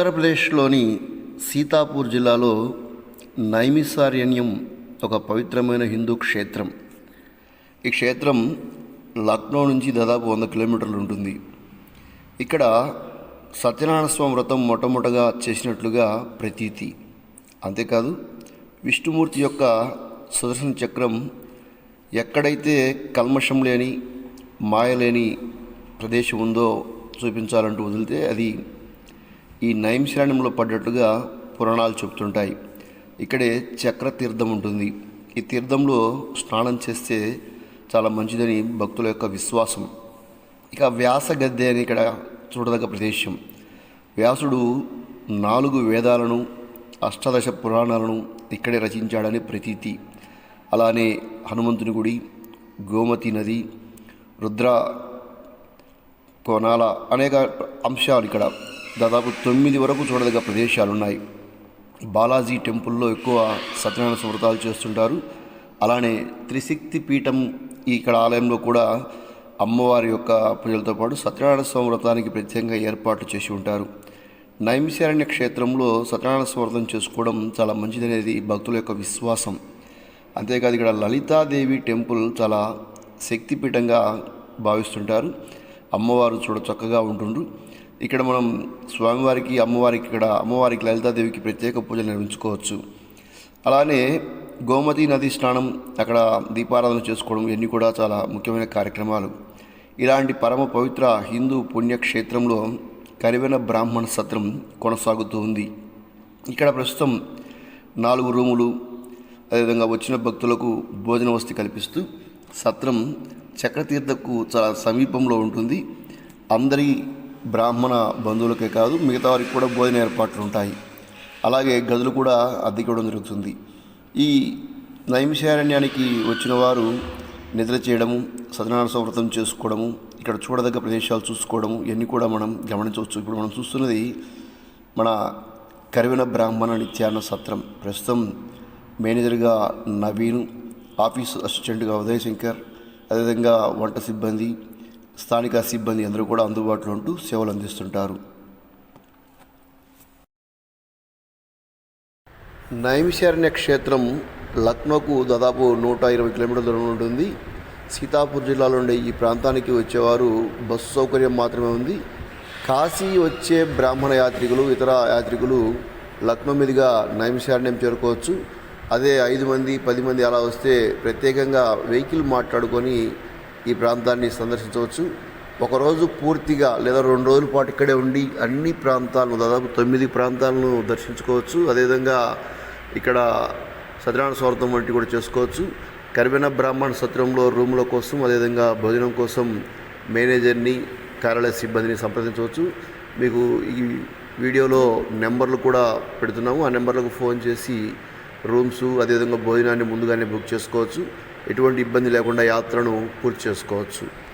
ఉత్తరప్రదేశ్లోని సీతాపూర్ జిల్లాలో నైమిసారణ్యం ఒక పవిత్రమైన హిందూ క్షేత్రం. ఈ క్షేత్రం లక్నో నుంచి దాదాపు వంద కిలోమీటర్లు ఉంటుంది. ఇక్కడ సత్యనారాయణ స్వామి వ్రతం మొట్టమొదటగా చేసినట్లుగా ప్రతీతి. అంతేకాదు విష్ణుమూర్తి యొక్క సుదర్శన చక్రం ఎక్కడైతే కల్మషం లేని మాయ లేని ప్రదేశం ఉందో చూపించాలంటూ వదిలితే అది ఈ నైమిశారణ్యంలో పడ్డట్టుగా పురాణాలు చెబుతుంటాయి. ఇక్కడే చక్ర తీర్థం ఉంటుంది. ఈ తీర్థంలో స్నానం చేస్తే చాలా మంచిదని భక్తుల యొక్క విశ్వాసం. ఇక వ్యాస గద్దె అని ఇక్కడ చూడదగ్గ ప్రదేశం. వ్యాసుడు నాలుగు వేదాలను అష్టాదశ పురాణాలను ఇక్కడే రచించాడని ప్రతీతి. అలానే హనుమంతుని గుడి గోమతి నది రుద్ర కోణాల అనేక అంశాలు ఇక్కడ దాదాపు తొమ్మిది వరకు చూడదగ్గ ప్రదేశాలు ఉన్నాయి బాలాజీ టెంపుల్లో ఎక్కువ సత్యనారాయణ సువ్రతాలు చేస్తుంటారు. అలానే త్రిశక్తి పీఠం ఇక్కడ ఆలయంలో కూడా అమ్మవారి యొక్క పూజలతో పాటు సత్యనారాయణ స్వామి వ్రతానికి ప్రత్యేకంగా ఏర్పాట్లు చేసి ఉంటారు. నైమిశారణ్య క్షేత్రంలో సత్యనారాయణ స్వామి చేసుకోవడం చాలా మంచిదనేది భక్తుల యొక్క విశ్వాసం. అంతేకాదు ఇక్కడ లలితాదేవి టెంపుల్ చాలా శక్తిపీఠంగా భావిస్తుంటారు. అమ్మవారు చూడ చక్కగా ఉంటుండ్రు. ఇక్కడ మనం స్వామివారికి అమ్మవారికి ఇక్కడ అమ్మవారికి లలితాదేవికి ప్రత్యేక పూజలు నిర్వహించుకోవచ్చు. అలానే గోమతి నది స్నానం అక్కడ దీపారాధన చేసుకోవడం ఇవన్నీ కూడా చాలా ముఖ్యమైన కార్యక్రమాలు. ఇలాంటి పరమ పవిత్ర హిందూ పుణ్యక్షేత్రంలో కరివెన బ్రాహ్మణ సత్రం కొనసాగుతూ ఉంది. ఇక్కడ ప్రస్తుతం నాలుగు రూములు అదేవిధంగా వచ్చిన భక్తులకు భోజన వసతి కల్పిస్తూ సత్రం చక్రతీర్థకు చాలా సమీపంలో ఉంటుంది. అందరి బ్రాహ్మణ బంధువులకే కాదు మిగతా వారికి కూడా భోజన ఏర్పాట్లు ఉంటాయి. అలాగే గదులు కూడా అద్దెకివ్వడం జరుగుతుంది. ఈ నైమిషారణ్యానికి వచ్చిన వారు నిద్ర చేయడము సత్యనారాయణ వ్రతం చేసుకోవడము ఇక్కడ చూడదగ్గ ప్రదేశాలు చూసుకోవడము ఇవన్నీ కూడా మనం గమనించవచ్చు. ఇప్పుడు మనం చూస్తున్నది మన కరివిన బ్రాహ్మణ నిత్యాన్న సత్రం. ప్రస్తుతం మేనేజర్గా నవీన్ ఆఫీస్ అసిస్టెంట్గా ఉదయశంకర్ అదేవిధంగా వంట సిబ్బంది స్థానిక సిబ్బంది అందరూ కూడా అందుబాటులో ఉంటూ సేవలు అందిస్తుంటారు. నైమిషారణ్య క్షేత్రం లక్నోకు దాదాపు నూట ఇరవై కిలోమీటర్ల దూరం ఉంటుంది. సీతాపూర్ జిల్లాలో ఉండే ఈ ప్రాంతానికి వచ్చేవారు బస్సు సౌకర్యం మాత్రమే ఉంది. కాశీ వచ్చే బ్రాహ్మణ యాత్రికులు ఇతర యాత్రికులు లక్నో మీదుగా నైమిషారణ్యం చేరుకోవచ్చు. అదే ఐదు మంది పది మంది అలా వస్తే ప్రత్యేకంగా వెహికల్ మాట్లాడుకొని ఈ ప్రాంతాన్ని సందర్శించవచ్చు. ఒకరోజు పూర్తిగా లేదా రెండు రోజుల పాటు ఇక్కడే ఉండి అన్ని ప్రాంతాలను దాదాపు తొమ్మిది ప్రాంతాలను దర్శించుకోవచ్చు. అదేవిధంగా ఇక్కడ సత్యనారాయణ స్వార్థం వంటి కూడా చేసుకోవచ్చు. కరివెన బ్రాహ్మణ సత్రంలో రూముల కోసం అదేవిధంగా భోజనం కోసం మేనేజర్ని కార్యాలయ సిబ్బందిని సంప్రదించవచ్చు. మీకు ఈ వీడియోలో నెంబర్లు కూడా పెడుతున్నాము. ఆ నెంబర్లకు ఫోన్ చేసి రూమ్స్ అదేవిధంగా భోజనాన్ని ముందుగానే బుక్ చేసుకోవచ్చు. ఎటువంటి ఇబ్బంది లేకుండా యాత్రను పూర్తి చేసుకోవచ్చు.